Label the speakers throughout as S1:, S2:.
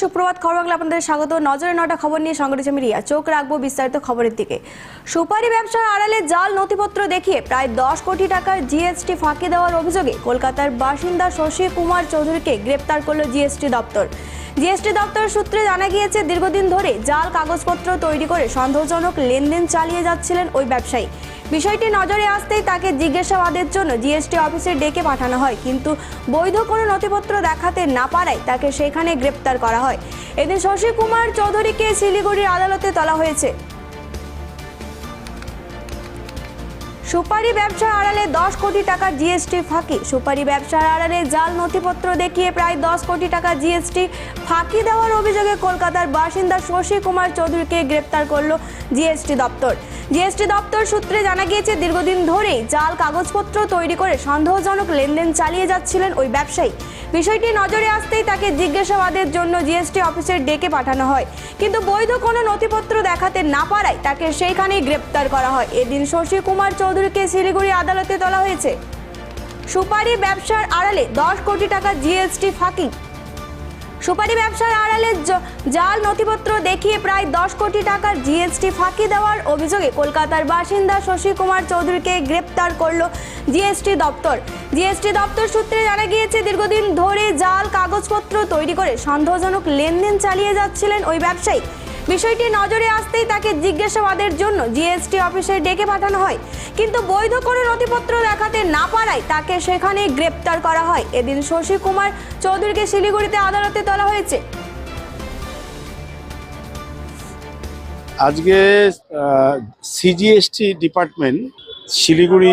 S1: সুপ্রভাত খবর বাংলা আপনাদের স্বাগত। নজরে নটা খবর নিয়ে সংগঠিত আমি রিয়া। চোখ রাখব বিস্তারিত খবরের দিকে। সুপারি ব্যবসার আড়ালে জাল নথিপত্র দেখিয়ে প্রায় দশ কোটি টাকার জিএসটি ফাঁকি দেওয়ার অভিযোগে কলকাতার বাসিন্দা শশী কুমার চৌধুরীকে গ্রেপ্তার করল জিএসটি দপ্তর। জিএসটি দপ্তর সূত্রে জানা গিয়েছে, দীর্ঘদিন ধরে জাল কাগজপত্র তৈরি করে সন্দেহজনক লেনদেন চালিয়ে যাচ্ছিলেন ওই ব্যবসায়ী। বিষয়টি নজরে আসতেই তাকে জিজ্ঞাসাবাদের জন্য জিএসটি অফিসে ডেকে পাঠানো হয়, কিন্তু বৈধ কোনো নথিপত্র দেখাতে না পারায় তাকে সেখানে গ্রেপ্তার করা হয়। এদিন শশী কুমার চৌধুরীকে শিলিগুড়ির আদালতে তোলা হয়েছে। সুপারি ব্যবসার আড়ালে দশ কোটি টাকা জিএসটি ফাঁকি। সুপারি ব্যবসার আড়ালে জাল নথিপত্র দেখিয়ে প্রায় দশ কোটি টাকা জিএসটি ফাঁকি দেওয়ার অভিযোগে কলকাতার বাসিন্দা শশী কুমার চৌধুরীকে গ্রেপ্তার করল জিএসটি দপ্তর। জিএসটি দপ্তর সূত্রে জানা গিয়েছে, দীর্ঘদিন ধরেই জাল কাগজপত্র তৈরি করে সন্দেহজনক লেনদেন চালিয়ে যাচ্ছিলেন ওই ব্যবসায়ী। বিষয়টি নজরে আসতেই তাকে জিজ্ঞাসাবাদের জন্য জিএসটি অফিসের ডেকে পাঠানো হয়। কিন্তু বৈধ কোনো নথিপত্র দেখাতে না পারায় তাকে সেইখানেই গ্রেপ্তার করা হয়। এদিন শশী কুমার চৌধুরীকে শিলিগুড়ি আদালতে তোলা হয়েছে। সুপারি ব্যবসার আড়ালে দশ কোটি টাকা জিএসটি ফাঁকি সুপারি ব্যবসার আড়ালে জাল নথিপত্র দেখিয়ে প্রায় দশ কোটি টাকার জিএসটি ফাঁকি দেওয়ার অভিযোগে কলকাতার বাসিন্দা শশী কুমার চৌধুরীকে গ্রেপ্তার করল জিএসটি দপ্তর। জিএসটি দপ্তর সূত্রে জানা গিয়েছে, দীর্ঘদিন ধরে জাল কাগজপত্র তৈরি করে সন্দেহজনক লেনদেন চালিয়ে যাচ্ছিলেন ওই ব্যবসায়ী। বিষয়টি নজরে আসতেই তাকে জিজ্ঞাসাবাদের জন্য জিএসটি অফিসে ডেকে পাঠানো হয়। কিন্তু বৈধ কোনো নথিপত্র দেখাতে না পারায় তাকে সেখানে গ্রেপ্তার করা হয়। এদিন শশী কুমার চৌধুরীকে শিলিগুড়িতে আদালতে তোলা হয়েছে।
S2: আজকে সিজিএসটি ডিপার্টমেন্ট শিলিগুড়ি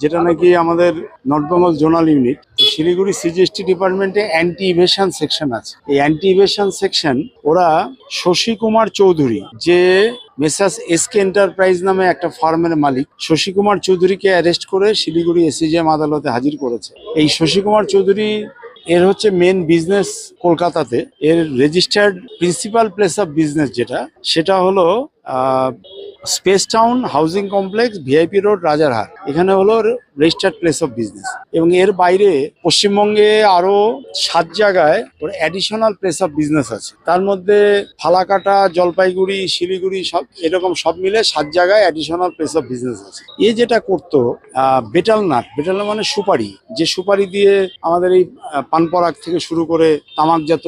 S2: যেটা নাকি আমাদের north Bengal zonal unit Siliguri CGST ডিপার্টমেন্টে অ্যান্টি ইভেশন সেকশন আছে। এই অ্যান্টি ইভেশন সেকশন ওরা শশী কুমার চৌধুরী যে মেসাস এসকে এন্টারপ্রাইজ নামে একটা ফার্মের মালিক শশী কুমার চৌধুরীকে অ্যারেস্ট করে শিলিগুড়ি এসিজিএম আদালতে হাজির করেছে। এই শশী কুমার চৌধুরী এর হচ্ছে মেন বিজনেস কলকাতাতে। এর registered principal place of business যেটা সেটা হলো space town housing complex VIP road, Rajarhat. এখানে হলো রেজিস্টার্ড প্লেস অফ বিজনেস। এবং এর বাইরে পশ্চিমবঙ্গে আরও সাত জায়গায় ওর অ্যাডিশনাল প্লেস অফ বিজনেস আছে। তার মধ্যে ফালাকাটা, জলপাইগুড়ি, শিলিগুড়ি সব এরকম সব মিলে সাত জায়গায় অ্যাডিশনাল প্লেস অফ বিজনেস আছে। এ যেটা করতো বেটাল নাট বেটাল মানে সুপারি। যে সুপারি দিয়ে আমাদের এই পানপরাগ থেকে শুরু করে তামাকজাত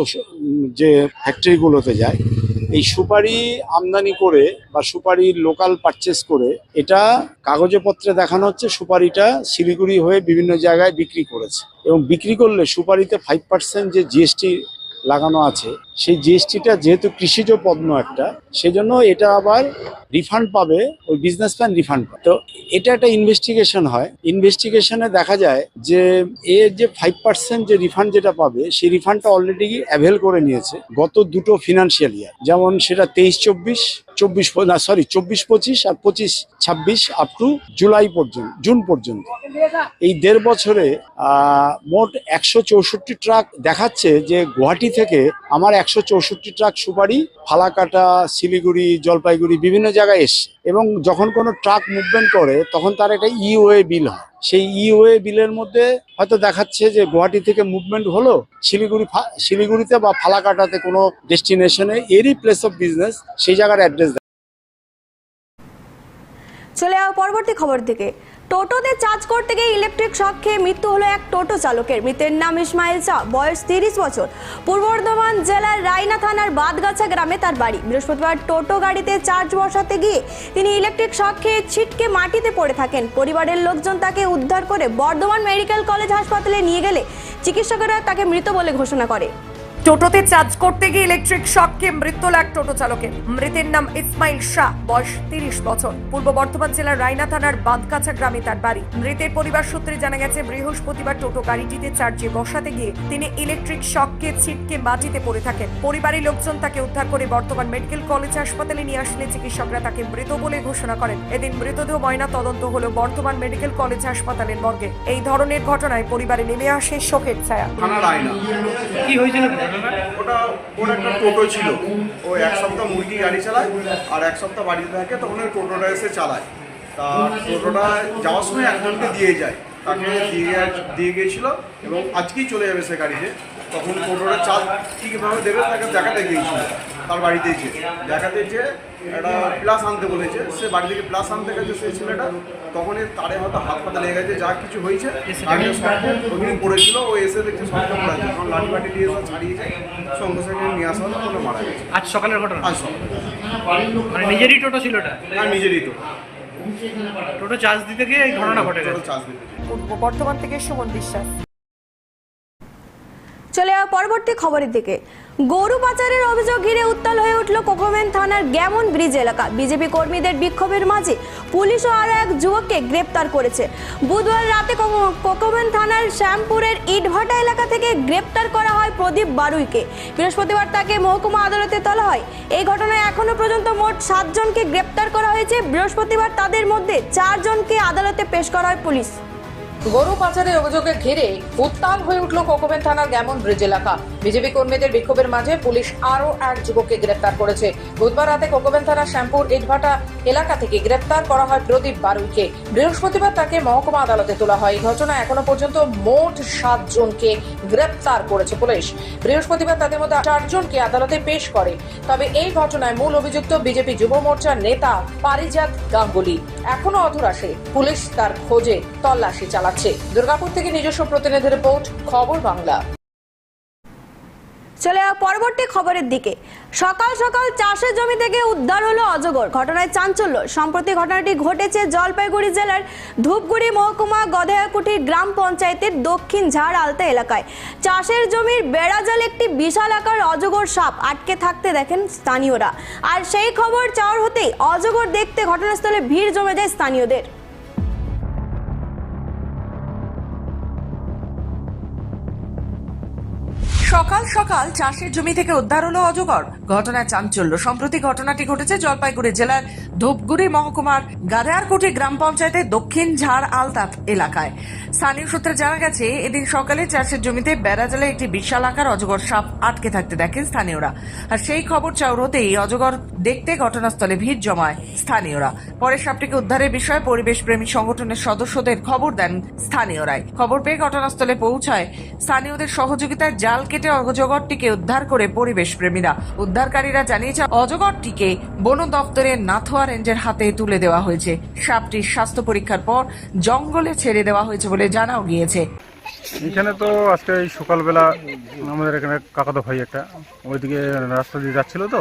S2: যে ফ্যাক্টরিগুলোতে যায় এই সুপারি আমদানি করে বা সুপারি লোকাল পারচেস করে এটা কাগজে পত্রে দেখানো হচ্ছে সুপারিটা শিলিগুড়ি হয়ে বিভিন্ন জায়গায় বিক্রি করেছে। এবং বিক্রি করলে সুপারিতে ফাইভ পার্সেন্ট যে জিএসটি লাগানো আছে সেই জিএসটিটা যেহেতু কৃষিজ পণ্য একটা, সেজন্য এটা আবার রিফান্ড পাবে, ওই বিজনেস বিজনেসম্যান রিফান্ড পাবে। তো এটা একটা ইনভেস্টিগেশন হয়। ইনভেস্টিগেশনে দেখা যায় যে এর যে ফাইভ পার্সেন্ট যে রিফান্ড যেটা পাবে, সেই রিফান্ডটা অলরেডি অ্যাভেল করে নিয়েছে গত দুটো ফিনান্সিয়াল ইয়ার যেমন সেটা তেইশ, চব্বিশ চব্বিশ, না সরি চব্বিশ, পঁচিশ আর পঁচিশ, ছাব্বিশ আপ টু জুলাই পর্যন্ত জুন পর্যন্ত। এই দেড় বছরে মোট একশো চৌষট্টি ট্রাক দেখাচ্ছে যে গুয়াহাটি থেকে আমার একশো চৌষট্টি ট্রাক সুপারি, ফালাকাটা, শিলিগুড়ি, জলপাইগুড়ি বিভিন্ন জায়গায় এসছে। এবং যখন কোনো ট্রাক মুভমেন্ট করে, তখন তার একটা ইওএ বিল হয়। সেই ইওএ বিলের মধ্যে হয়তো দেখাচ্ছে যে গুয়াহাটি থেকে মুভমেন্ট হলো, শিলিগুড়ি শিলিগুড়িতে বা ফালাকাটাতে কোনো ডেস্টিনেশনে এরই প্লেস অফ বিজনেস সেই জায়গার অ্যাড্রেস
S1: চলে যাও পরবর্তী খবর থেকে টোটোতে চার্জ করতে গিয়ে ইলেকট্রিক শক খেয়ে মৃত্যু হলো এক টোটো চালকের। মৃতের নাম ইসমাইল শাহ, বয়স তিরিশ বছর। পূর্ব বর্ধমান জেলার রায়না থানার বাদগাছা গ্রামে তার বাড়ি। বৃহস্পতিবার টোটো গাড়িতে চার্জ বসাতে গিয়ে তিনি ইলেকট্রিক শক খেয়ে ছিটকে মাটিতে পড়ে থাকেন। পরিবারের লোকজন তাকে উদ্ধার করে বর্ধমান মেডিকেল কলেজ হাসপাতালে নিয়ে গেলে চিকিৎসকেরা তাকে মৃত বলে ঘোষণা করে।
S3: টোটোতে চার্জ করতে গিয়ে ইলেকট্রিক শককে মৃত্যু লাগ টোটো চালকের। মৃতের নাম ইসমাইল শাহ বয়স তিরিশ বছর। পূর্ব বর্ধমান জেলার রায়না থানার বাঁধকাছা গ্রামে তার বাড়ি। মৃতের পরিবার সূত্রে জানা গেছে বৃহস্পতিবার টোটো গাড়িটিতে চার্জে বসাতে গিয়ে তিনি ইলেকট্রিক শককে ছিটকে মাটিতে পড়ে থাকেন। পরিবারের লোকজন তাকে উদ্ধার করে বর্তমান মেডিকেল কলেজ হাসপাতালে নিয়ে আসলে চিকিৎসকরা তাকে মৃত বলে ঘোষণা করেন। এদিন মৃতদেহ ময়না তদন্ত হল বর্তমান মেডিকেল কলেজ হাসপাতালের মর্গে। এই ধরনের ঘটনায় পরিবারে নেমে আসে শোকের ছায়া।
S4: কি হয়েছিল?
S5: ওটা, ওর একটা টোটো ছিল। ও এক সপ্তাহ মুরগি গাড়ি চালায়, আর এক সপ্তাহ বাড়িতে থাকে তখন ওই টোটোটা এসে চালায়। তা টোটোটা যাওয়ার সময় একজনকে দিয়ে যায়। তাকে দিয়ে দিয়ে গিয়েছিল এবং আজকেই চলে যাবে সে গাড়িতে। তখন টোটোটা চাল ঠিকভাবে দেবে, তাকে দেখাতে গিয়েছিল। তার বাড়িতে যে দেখাতে যে একটা প্লাস আনতে বলেছে। সে বাড়ি থেকে প্লাস আনতে গেছে সেই ছেলেটা। তখন এর তারে হয়তো হাত পাতা লেগে গেছে যা কিছু হয়েছে ওখানে পড়েছিল ও এসে দেখছে সবটা পড়ে আছে কারণ লাঠি বাটি দিয়ে সব ছাড়িয়েছে সঙ্গে সঙ্গে নিয়ে আসা হলো কোনো মারা গেছে।
S4: আজ সকালের ঘটনা?
S5: আজ সব
S4: মানে নিজেরই টোটো ছিল ওটা?
S5: আর নিজেরই তো।
S4: টোটো চার্জ দিতে গিয়ে এই ঘটনা ঘটে
S5: টোটো
S4: গেছে
S5: চার্জ দিতে
S3: পূর্ব বর্ধমান থেকে সুমন বিশ্বাস।
S1: চলে যাওয়া পরবর্তী খবরের দিকে। গরু পাচারের অভিযোগ ঘিরে উত্তাল হয়ে উঠল কোকোমেন থানার গ্যামন ব্রিজ এলাকা। বিজেপি কর্মীদের বিক্ষোভের মাঝে পুলিশ ও আরও এক যুবককে গ্রেপ্তার করেছে। বুধবার রাতে কোকো- কোকোমেন থানার শ্যামপুরের ইটভাটা এলাকা থেকে গ্রেপ্তার করা হয় প্রদীপ বারুইকে। বৃহস্পতিবার তাকে মহকুমা আদালতে তোলা হয়। এই ঘটনায় এখনও পর্যন্ত মোট সাতজনকে গ্রেপ্তার করা হয়েছে। বৃহস্পতিবার তাদের মধ্যে চারজনকে আদালতে পেশ করা হয় পুলিশ।
S6: গরু পাচারের অভিযোগে ঘিরে উত্তাল হয়ে উঠল কোকোবেন থানার গ্যামন ব্রিজ এলাকা। বিজেপি কর্মীদের বিক্ষোভের মাঝে পুলিশ আরও এক যুবককে গ্রেপ্তার করেছে। বুধবার রাতে কোকোবেন থানার শ্যামপুর ইটভাটা এলাকা থেকে গ্রেপ্তার করা হয় প্রদীপ বারুইকে। বৃহস্পতিবার তাকে মহকুমা আদালতে তোলা হয়। এই ঘটনায় এখনও পর্যন্ত মোট সাত জনকে গ্রেপ্তার করেছে পুলিশ। বৃহস্পতিবার তাদের মধ্যে চারজনকে আদালতে পেশ করে। তবে এই ঘটনায় মূল অভিযুক্ত বিজেপি যুব মোর্চার নেতা পারিজাত গাঙ্গুলি এখনও অধর আসে। পুলিশ তার খোঁজে তল্লাশি চালাচ্ছে। দুর্গাপুর থেকে নিজস্ব প্রতিনিধি রিপোর্ট, খবর বাংলা।
S1: চলে পরবর্তী খবরের দিকে। সকাল সকাল চাষের জমি থেকে উদ্ধার হলো অজগর। ঘটনায় চাঞ্চল্য। সম্প্রতি ঘটনাটি ঘটেছে জলপাইগুড়ি জেলার ধূপগুড়ি মহকুমা গধেয়াকুঠির গ্রাম পঞ্চায়েতের দক্ষিণ ঝাড় আলতা এলাকায়। চাষের জমির বেড়াজাল একটি বিশাল আকার অজগর সাপ আটকে থাকতে দেখেন স্থানীয়রা। আর সেই খবর চাওয়ার হতেই অজগর দেখতে ঘটনাস্থলে ভিড় জমে যায় স্থানীয়দের।
S3: সকাল সকাল চাষের জমি থেকে উদ্ধার হলো অজগর। ঘটনায় চাঞ্চল্য। সম্প্রতি ঘটনাটি ঘটেছে জলপাইগুড়ি জেলার ধূপগুড়ি মহকুমার গাদারকুটি গ্রাম পঞ্চায়েতের দক্ষিণ ঝাড় আলতাত এলাকায়। স্থানীয় সূত্রে জানা গেছে, এদিন সকালে চাষের জমিতে বেড়া বেড়াজালে একটি বিশাল আকার অজগর সাপ আটকে থাকতে দেখেন স্থানীয়রা। আর সেই খবর চাউর হতেই অজগর দেখতে ঘটনাস্থলে ভিড় জমায় স্থানীয়রা। পরে সাপটিকে উদ্ধারের বিষয়ে পরিবেশ প্রেমী সংগঠনের সদস্যদের খবর দেন স্থানীয়রাই। খবর পেয়ে ঘটনাস্থলে পৌঁছায় স্থানীয়দের সহযোগিতায় জাল কেটে অজগরটিকে উদ্ধার করে পরিবেশ প্রেমীরা উদ্ধারকারীরা জানিয়েছে অজগরটিকে বন দপ্তরের নাথুয়া রেঞ্জের হাতে তুলে দেওয়া হয়েছে। সাপটির স্বাস্থ্য পরীক্ষার পর জঙ্গলে ছেড়ে দেওয়া হয়েছে বলে জানাও গিয়েছে।
S7: এখানে তো আজকে এই সকালবেলা আমাদের এখানে কাকাতো ভাই একটা ওইদিকে রাস্তা দিয়ে যাচ্ছিল তো।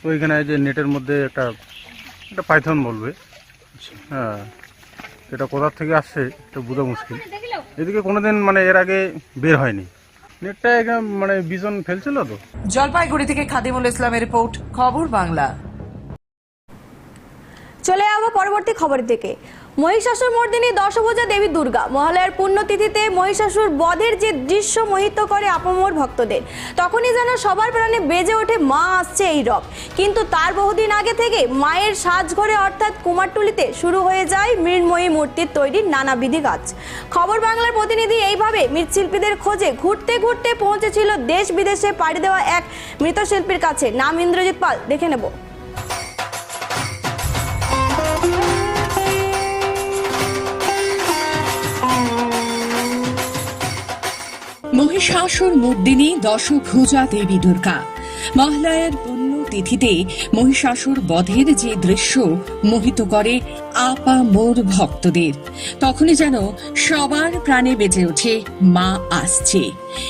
S7: তো ওইখানে যে নেটের মধ্যে একটা একটা পাইথন বলবে। হ্যাঁ এটা কোথার থেকে আসছে এটা বোঝা মুশকিল। এদিকে কোনোদিন মানে এর আগে বের হয়নি। নেটটা এখানে মানে বিজন ফেলছিল তো।
S3: জলপাইগুড়ি থেকে খাদিমুল ইসলামের রিপোর্ট খবর বাংলা।
S1: চলে যাব পরবর্তী খবরের দিকে। মহিষাসুর মর্দিনী দশভূজা দেবী দুর্গা মহালয়ার পুণ্যতিথিতে মহিষাসুর বধের যে দৃশ্য মোহিত করে আপামর ভক্তদের, তখনই যেন সবার প্রাণে বেজে ওঠে মা আসছে এই রব। কিন্তু তার বহুদিন আগে থেকে মায়ের সাজঘরে অর্থাৎ কুমারটুলিতে শুরু হয়ে যায় মৃন্ময়ী মূর্তির তৈরির নানাবিধি কাজ। খবর বাংলার প্রতিনিধি এইভাবে মৃৎশিল্পীদের খোঁজে ঘুরতে ঘুরতে পৌঁছেছিল দেশ বিদেশে পাড়ি দেওয়া এক মৃৎশিল্পীর কাছে। নাম ইন্দ্রজিৎ পাল, দেখে নেব।
S8: মহিষাসুর মর্দিনী দশভুজা দেবী দুর্গা। মহালয়ার তিথিতে মহিষাসুর বধের যে দৃশ্য মোহিত করে আপা মোর ভক্তদের। তখনই যেন সবার প্রাণে বেজে ওঠে মা আসছে।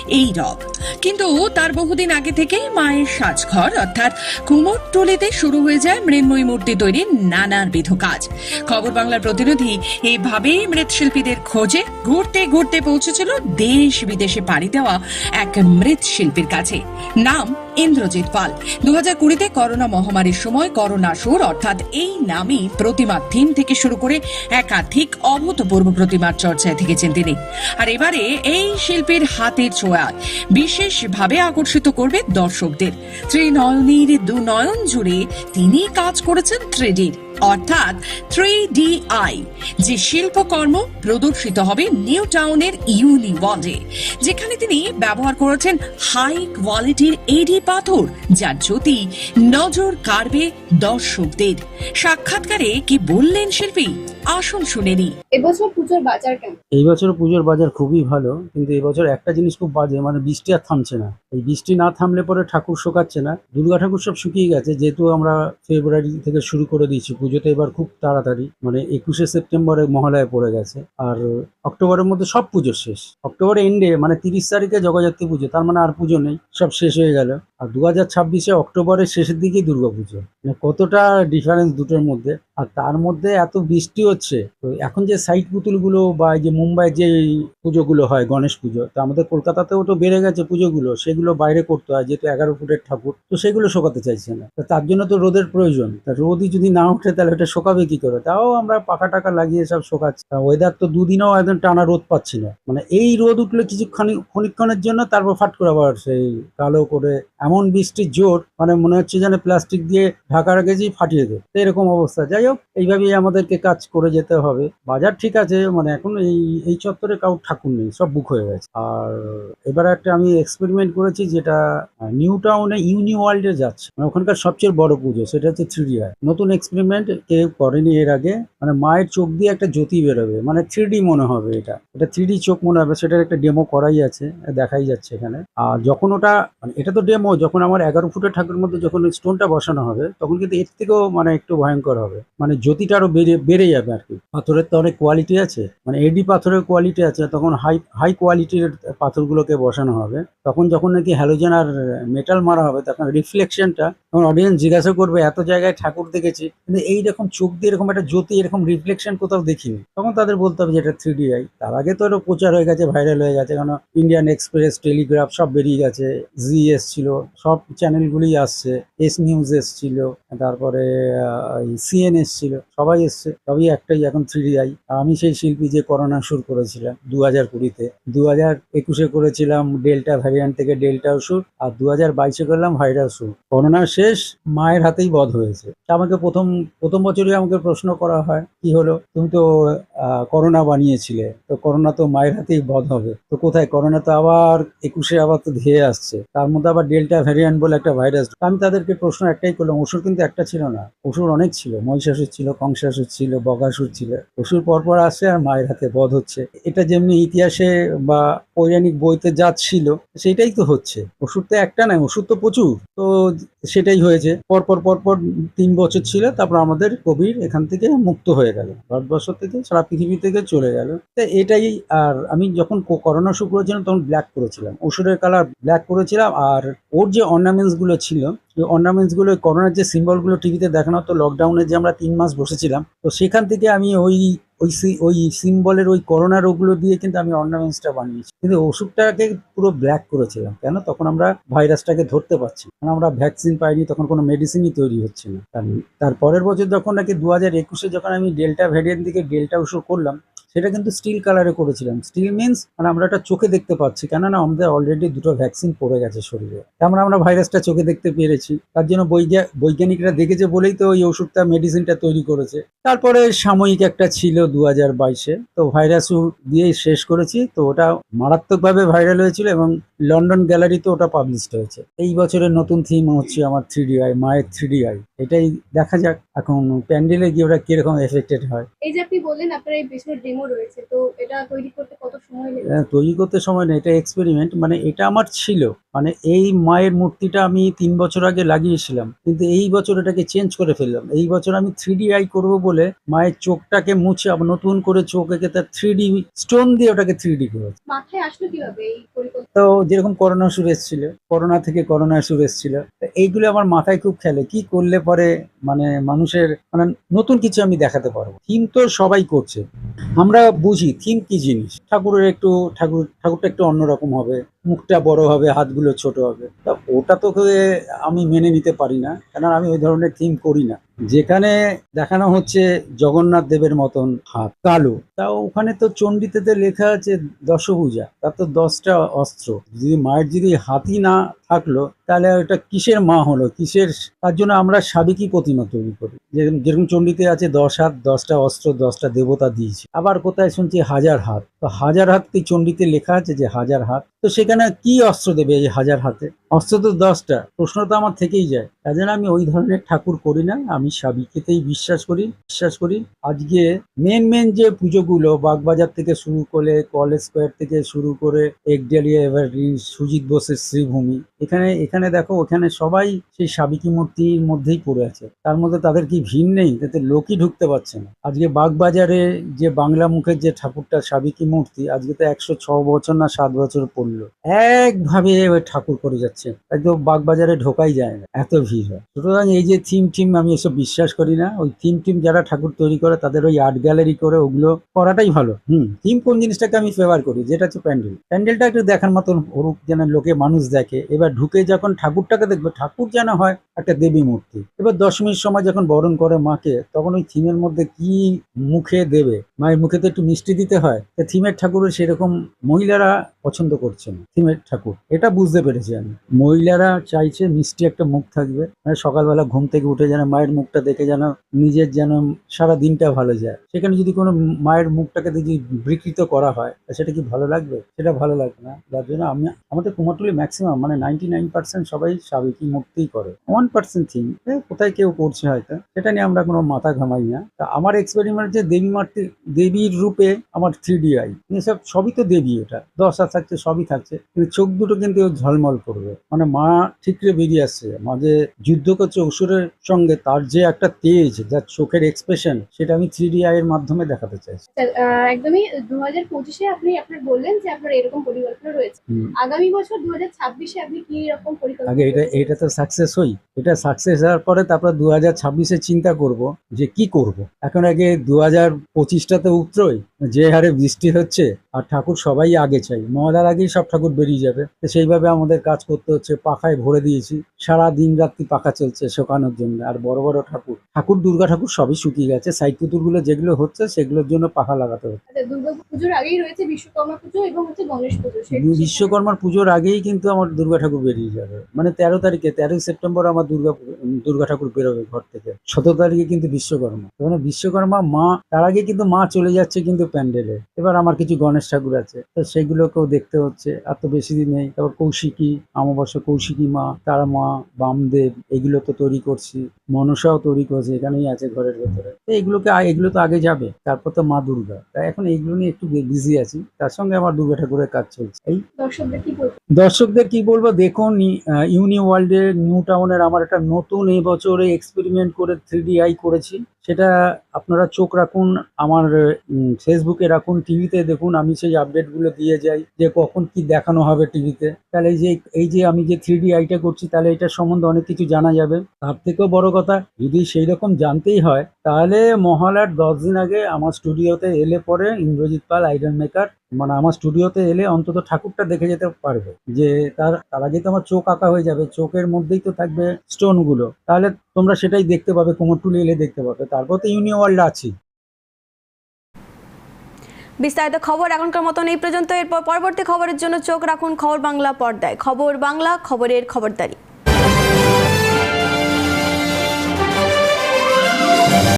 S8: এই রব। কিন্তু তার বহুদিন আগে থেকেই মায়ের সাজঘর, অর্থাৎ কুমোরটুলিতে শুরু হয়ে যায় মৃন্ময়ী মূর্তি তৈরির নানাবিধ কাজ। খবর বাংলার প্রতিনিধি এইভাবেই মৃৎশিল্পীদের খোঁজে ঘুরতে ঘুরতে পৌঁছেছিল দেশ বিদেশে পাড়ি দেওয়া এক মৃৎশিল্পীর কাছে। নাম ইন্দ্রজিৎ পাল। দু হাজার করোনা মহামারীর সময় করোনা সুর, অর্থাৎ এই নামে প্রতিমার থিম থেকে শুরু করে একাধিক অভূতপূর্ব প্রতিমার চর্চায় থেকেছেন তিনি। আর এবারে এই শিল্পীর হাতের ছোঁয়া বিশেষভাবে আকর্ষিত করবে দর্শকদের। ত্রিনয়নীর দু নয়ন জুড়ে তিনি কাজ করেছেন থ্রিডির। অর্থাৎ থ্রি ডি আই যে শিল্পকর্ম প্রদর্শিত হবে নিউ টাউনের ইউনি ওয়ার্ল্ডে যেখানে তিনি ব্যবহার করেছেন হাই কোয়ালিটির এডি পাথর, যার জ্যোতি নজর কাড়বে দর্শকদের। সাক্ষাৎকারে কি বললেন শিল্পী? আসুন শুনে নি
S9: এবছর পুজোর বাজার কেমন?
S10: এই বছর পুজোর বাজার খুবই ভালো কিন্তু এবছর একটা জিনিস খুব বাজে মানে বৃষ্টি আর থামছে না। এই বৃষ্টি না থামলে পরে ঠাকুর শোকাচ্ছে না। দুর্গা ঠাকুর সব শুকিয়ে গেছে যেহেতু আমরা ফেব্রুয়ারি থেকে শুরু করে দিয়েছি পুজোতে এবার খুব তাড়াতাড়ি মানে একুশে সেপ্টেম্বরে মহালয়া পড়ে গেছে আর অক্টোবরের মধ্যে সব পুজো শেষ। অক্টোবর এন্ডে মানে তিরিশ তারিখে জগদ্ধাত্রী পুজো তার মানে আর পুজো নেই সব শেষ হয়ে গেল। আর দু হাজার ছাব্বিশে অক্টোবরের শেষের দিকেই দুর্গা পুজো মানে কতটা ডিফারেন্স দুটোর মধ্যে। আর তার মধ্যে এত বৃষ্টি হচ্ছে, তো এখন যে সাইড পুতুলগুলো বা যে মুম্বাই যে পুজোগুলো হয়, গণেশ পুজো, তো আমাদের কলকাতাতেও তো বেড়ে গেছে পুজোগুলো, সেগুলো বাইরে করতে হয়, যেহেতু এগারো ফুটের ঠাকুর, তো সেগুলো শোকাতে চাইছে না। তো তার জন্য তো রোদের প্রয়োজন, তা রোদই যদি না ওঠে তাহলে ওটা শোকাবে কি করে? তাও আমরা পাখা টাকা লাগিয়ে সব শোকাচ্ছি। ওয়েদার তো দুদিনও একদম টানা রোদ পাচ্ছি না। মানে এই রোদ উঠলে কিছু ক্ষণিক্ষণের জন্য তারপর ফাট করে আবার সেই কালো করে এমন বৃষ্টির জোর মানে মনে হচ্ছে যেন প্লাস্টিক দিয়ে ঢাকা রেখেছি ফাটিয়ে দেয় এরকম অবস্থা। যাই হোক, এইভাবেই আমাদেরকে কাজ করে যেতে হবে। বাজার ঠিক আছে মানে এখন এই এই চত্বরে কাউ ঠাকুর নেই, সব বুক হয়ে গেছে। আর এবার একটা আমি এক্সপেরিমেন্ট করেছি যেটা নিউ টাউনে ইউনি ওয়ার্ল্ডে যাচ্ছে। মানে ওখানকার সবচেয়ে বড় পুজো, সেটা হচ্ছে থ্রি নতুন এক্সপেরিমেন্ট কেউ করেনি এর আগে। মানে মায়ের চোখ দিয়ে একটা জ্যোতি বেরোবে মানে থ্রি মনে হবে এটা। এটা থ্রি চোখ মনে হবে, সেটার একটা ডেমো করাই আছে, দেখাই যাচ্ছে এখানে। আর যখন ওটা মানে এটা তো ডেমো যখন আমার এগারো ফুটের ঠাকুরের মধ্যে যখন স্টোনটা বসানো হবে, তখন কিন্তু এর থেকেও মানে একটু ভয়ঙ্কর হবে। মানে জ্যোতিটা আরও বেড়ে বেড়ে যাবে আর কি। পাথরের তো অনেক কোয়ালিটি আছে। মানে এডি পাথরের কোয়ালিটি আছে, তখন হাই হাই কোয়ালিটির পাথরগুলোকে বসানো হবে। তখন যখন নাকি হ্যালোজেন আর মেটাল মারা হবে, তখন রিফ্লেকশনটা তখন অডিয়েন্স জিজ্ঞাসা করবে, এত জায়গায় ঠাকুর দেখেছি? কিন্তু এইরকম চোখ দিয়ে এরকম একটা জ্যোতি, এরকম রিফ্লেকশন কোথাও দেখিনি। তখন তাদের বলতে হবে যে এটা থ্রি আই। তার আগে তো এটা প্রচার হয়ে গেছে ভাইরাল হয়ে গেছে। কারণ ইন্ডিয়ান এক্সপ্রেস টেলিগ্রাফ সব বেরিয়ে গেছে জি এসছিল, সব চ্যানেলগুলি আসছে এস নিউজ এসছিল, তারপরে সিএন এসছিল, সবাই এসছে, সবই একটাই এখন থ্রি আই। আমি সেই শিল্পী যে করোনা শুরু করেছিলাম দু হাজার কুড়িতে। দু হাজার একুশে করেছিলাম ডেল্টা ভ্যারিয়েন্ট থেকে ডেল্টা ওষুধ, আর দু হাজার বাইশে করলাম ভাইরাস ওষুধ। করোনা শেষ, মায়ের হাতেই বধ হয়েছে। আমাকে প্রথম প্রথম বছরই আমাকে প্রশ্ন করা হয়, কি হলো? তুমি তো করোনা বানিয়েছিলে, তো করোনা তো মায়ের হাতেই বধ হবে। তো কোথায়? করোনা তো আবার একুশে আবার তো ধেয়ে আসছে। তার মধ্যে আবার ডেল্টা ভ্যারিয়েন্ট বলে একটা ভাইরাস আমি তাদেরকে প্রশ্ন একটাই করলাম, ওষুধ কিন্তু একটা ছিল না, ওষুধ অনেক ছিল মহিষাসুর ছিল কংসাসুর ছিল বগাসুর ছিল। ওষুধ পরপর আসছে আর মায়ের হাতে বধ হচ্ছে। এটা যেমনি ইতিহাসে বা পৌরাণিক বইতে যা ছিল সেটাই তো হচ্ছে। ওষুধ তো একটা নয়, ওষুধ তো প্রচুর। তো সেটাই হয়েছে। পরপর পরপর তিন বছর ছিল, তারপর আমাদের কোভিড এখান থেকে মুক্ত হয়ে গেল। ভারতবর্ষ থেকে, সারা পৃথিবী থেকে চলে গেল। তো এটাই আর আমি যখন করোনা শুরু করেছিলাম, তখন ব্ল্যাক করেছিলাম। ওষুধের কালার ব্ল্যাক করেছিলাম আর ওর যে অর্নামেন্টসগুলো ছিল ওই অর্নামেন্টসগুলো করোনার যে সিম্বলগুলো টিভিতে দেখানো হতো লকডাউনে যে আমরা তিন মাস বসেছিলাম, তো সেখান থেকে আমি ওই ওই ওই সিম্বলের ওই করোনা রোগগুলো দিয়ে কিন্তু আমি অর্নামেন্টসটা বানিয়েছি। কিন্তু ওষুধটাকে পুরো ব্ল্যাক করেছিলাম, কেন? তখন আমরা ভাইরাসটাকে ধরতে পারছি কারণ আমরা ভ্যাকসিন পাইনি, তখন কোনো মেডিসিনই তৈরি হচ্ছে না। তার পরের বছর যখন নাকি দু হাজার একুশে যখন আমি ডেল্টা ভ্যারিয়েন্ট থেকে ডেল্টা ওষুধ করলাম সেটা কিন্তু স্টিল কালারে করেছিলাম। স্টিল মিনস মানে আমরা একটা চোখে দেখতে পাচ্ছি, কেননা আমাদের অলরেডি দুটো ভ্যাকসিন পড়ে গেছে শরীরে। তেমন মানে আমরা ভাইরাসটা চোখে দেখতে পেরেছি। তার জন্য বৈজ্ঞা- বৈজ্ঞানিকরা দেখেছে বলেই তো ওই ওষুধটা মেডিসিনটা তৈরি করেছে। তারপরে সাময়িক একটা ছিল দু হাজার বাইশে। তো ভাইরাস দিয়েই শেষ করেছি। তো ওটা মারাত্মকভাবে ভাইরাল হয়েছিল এবং লন্ডন গ্যালারিতে ওটা পাবলিশড হয়েছে। এই বছরের নতুন থিম হচ্ছে আমার থ্রি ডি আই মায়ের থ্রি ডি আই এটাই দেখা যাক এখন প্যান্ডেলে গিয়ে ওটা কীরকম এফেক্টেড হয়।
S9: এই যে আপনি বললেন আপনার এই পেছনের ডেমো রয়েছে তো এটা তৈরি করতে কত সময় লেগেছে?
S10: তৈরি করতে সময় নেই এটা এক্সপেরিমেন্ট মানে এটা আমার ছিল। মানে এই মায়ের মূর্তিটা আমি তিন বছর আগে লাগিয়েছিলাম। কিন্তু এই বছর এটাকে চেঞ্জ করে ফেললাম। এই বছর আমি থ্রি ডি আই করব বলে মায়ের চোখটাকে মুছে আবার নতুন করে চোখ এঁকে তার থ্রি ডি স্টোন দিয়ে ওটাকে থ্রি ডি করেছে।
S9: মাথায় আসলো কীভাবে
S10: তো যেরকম করোনা শুরু এসেছিল, করোনা থেকে করোনা শুরু এসেছিল এইগুলো আমার মাথায় খুব খেলে। কি করলে পরে মানে মানুষের মানে নতুন কিছু আমি দেখাতে পারব। থিম তো সবাই করছে। আমরা বুঝি থিম কি জিনিস? ঠাকুরের একটু, ঠাকুর, ঠাকুরটা একটু অন্যরকম হবে। মুখটা বড় হবে, হাতগুলো ছোট হবে। তা ওটা তো আমি মেনে নিতে পারি না কারণ আমি ওই ধরনের থিম করি না। যেখানে দেখানো হচ্ছে জগন্নাথ দেবের মতন হাত, কালো। তা ওখানে তো চণ্ডীতে লেখা আছে দশভূজা, তার তো দশটা অস্ত্র। যদি মায়ের যদি হাতি না থাকল, তাহলে ওটা কিসের মা হলো? কিসের, তার জন্য আমরা সাবেকি প্রতিমা তৈরি করি? যেরকম চণ্ডীতে আছে দশ হাত, দশটা অস্ত্র, দশটা দেবতা দিয়েছে। আবার কোথায় শুনছি হাজার হাত? তো হাজার হাত কি চণ্ডীতে লেখা আছে যে হাজার হাত? তো সেখানে কি অস্ত্র দেবে এই হাজার হাতে? অস্ত্র দশটা। প্রশ্ন তো আমার থেকেই যায়। তাই আমি ওই ধরনের ঠাকুর করি না। আমি সাবিকেতেই বিশ্বাস করি বিশ্বাস করি। আজকে মেন মেন যে পুজোগুলো, বাগবাজার থেকে শুরু করে, কলেজ স্কোয়ার থেকে শুরু করে একডেলিয়া এভারগ্রিন, সুজিত বোসের শ্রীভূমি, এখানে এখানে দেখো, ওখানে সবাই সেই সাবিকি মূর্তির মধ্যেই পড়ে আছে। তার মধ্যে তাদের কি ভিড় নেই? তাতে লোকই ঢুকতে পারছে না। আজকে বাগবাজারে যে বাংলা মুখের যে ঠাকুরটা সাবিকি মূর্তি, আজকে তো একশো ছ বছর না সাত বছর পড়ল। একভাবে ঠাকুর করে যাচ্ছে। একদম বাগবাজারে ঢোকাই যায় না, এত ভিড় হয়। সুতরাং এই যে থিম টিম, আমি এসব বিশ্বাস করি না। ওই থিম টিম যারা ঠাকুর তৈরি করে, তাদের ওই আর্ট গ্যালারি করে ওগুলো করাটাই ভালো। হুম, থিম কোন জিনিসটাকে আমি ফেভার করি? যেটা হচ্ছে প্যান্ডেল। প্যান্ডেলটা একটু দেখার মতন হরুক যেন লোকে, মানুষ দেখে। এবার ঢুকে যখন ঠাকুরটাকে দেখবে, ঠাকুর যেন হয় একটা দেবী মূর্তি। এবার দশমীর সময় যখন বরণ করে মাকে, তখন ওই থিমের মধ্যে কি মুখে দেবে? মায়ের মুখে তো একটু মিষ্টি দিতে হয়। থিমের ঠাকুরের সেরকম মহিলারা পছন্দ করছে না, থিমের ঠাকুর। এটা বুঝতে পেরেছি আমি। মহিলারা চাইছে মিষ্টি একটা মুখ থাকবে। মানে সকালবেলা ঘুম থেকে উঠে যেন মায়ের মুখটা দেখে যেন নিজের যেন সারা দিনটা ভালো যায়। সেখানে যদি কোনো মায়ের মুখটাকে যদি বিকৃত করা হয় সেটা কি ভালো লাগবে? সেটা ভালো লাগবে না। যার জন্য আমি, আমাদের কুমারটুলি ম্যাক্সিমাম মানে নাইনটি নাইন পার্সেন্ট সবাই সাবেকি মূর্তিই করে। ওয়ান পার্সেন্ট থিং কোথায় কেউ করছে হয়তো? সেটা নিয়ে আমরা কোনো মাথা ঘামাই না। তা আমার এক্সপেরিমেন্ট যে দেবী মাতৃ, দেবীর রূপে আমার থ্রি ডি আই এসব সবই তো দেবী ওটা। দশা থাকছে, সবই থাকছে। কিন্তু চোখ দুটো কিন্তু ঝলমল করবে। মানে মা ঠিকরে বেরিয়ে আসছে। মাঝে যুদ্ধ করছে অসুরের সঙ্গে তার যে একটা তেজ যার চোখের এক্সপ্রেশন সেটা আমি থ্রি ডি আই এর মাধ্যমে দেখাতে চাইছি।
S9: একদমই দু হাজার পঁচিশে আপনি আপনার বললেন যে আপনার এরকম পরিকল্পনা রয়েছে। আগামী বছর দু হাজার ছাব্বিশে আপনি কি রকম পরিকল্পনা
S10: আগে এটা এটা তো সাকসেস হই। এটা সাকসেস হওয়ার পরে তারপর দু হাজার ছাব্বিশে চিন্তা করব যে কি করব। এখন আগে দু হাজার পঁচিশটাতে উত্তরই যে হারে বৃষ্টি হচ্ছে আর ঠাকুর সবাই আগে চাই। মহাদার আগেই সব ঠাকুর বেরিয়ে যাবে। তো সেইভাবে আমাদের কাজ করতে হচ্ছে পাখায় ভরে দিয়েছি। সারা দিন রাত্রি পাখা চলছে শোকানোর জন্য। আর বড় বড় ঠাকুর। ঠাকুর দুর্গা ঠাকুর সবই শুকিয়ে গেছে। সাই পুতুলগুলো যেগুলো হচ্ছে সেগুলোর জন্য পাখা লাগাতে হচ্ছে।
S9: আচ্ছা পুজোর আগেই রয়েছে বিশ্বকর্মা পুজো এবং হচ্ছে গণেশ পুজো।
S10: বিশ্বকর্মার পুজোর আগেই কিন্তু আমার দুর্গা ঠাকুর বেরিয়ে যাবে। মানে তেরো তারিখে তেরোই সেপ্টেম্বর আমার দুর্গা দুর্গা ঠাকুর বেরোবে ঘর থেকে। সতেরো তারিখে কিন্তু বিশ্বকর্মা। মানে বিশ্বকর্মা মা তার আগে কিন্তু মা চলে যাচ্ছে কিন্তু প্যান্ডেলে। এবার আমার কিছু গণেশ ঠাকুর আছে। তো সেগুলোকেও দেখতে হচ্ছে। আর তো বেশি দিন নেই। তারপর কৌশিকী অমাবস্যা কৌশিকী মা তারা মা বামদেব এগুলো তো তৈরি করছি। মনসাও তৈরি করছি এখানেই আছে ঘরের ভেতরে। তো এগুলোকে এগুলো তো আগে যাবে। তারপর তো মা দুর্গা। তাই এখন এইগুলো নিয়ে একটু বিজি আছি। তার সঙ্গে আমার দুর্গা ঠাকুরের কাজ চলছে। এই
S9: দর্শকদের কি বলব?
S10: দর্শকদের কি বলব? দেখুন ইউনি ওয়ার্ল্ডের নিউ টাউনের আমার একটা নতুন এই বছরে এক্সপেরিমেন্ট করে থ্রি আই করেছি। সেটা আপনারা চোখ রাখুন, আমার ফেসবুকে রাখুন টিভিতে দেখুন, আমি সেই আপডেটগুলো দিয়ে যাই, যে কখন কি দেখানো হবে টিভিতে তাহলে এই যে এই যে আমি যে থ্রি ডি আইটা করছি, তাহলে এটার সম্বন্ধে অনেক কিছু জানা যাবে। তার থেকেও বড় কথা, যদি সেই রকম জানতেই হয় তাহলে মহালয়ার দশ দিন আগে আমার স্টুডিওতে এলে পরে ইন্দ্রজিৎ পাল আইডন মেকার মানে আমার স্টুডিওতে এলে অন্তত ঠাকুরটা দেখে যেতে পারবে। যে তার তার আগে তো আমার চোখ আঁকা হয়ে যাবে, চোখের মধ্যেই তো থাকবে স্টোনগুলো তাহলে তোমরা সেটাই দেখতে পাবে কোমরটুলি এলে দেখতে পাবে। তারপর তো ইউনি ওয়ার্ল্ড আছে।
S1: বিস্তারিত খবর এখনকার মতন এই পর্যন্ত। এরপর পরবর্তী খবরের জন্য চোখ রাখুন খবর বাংলা পর্দায়। খবর বাংলা, খবরের খবরদারি।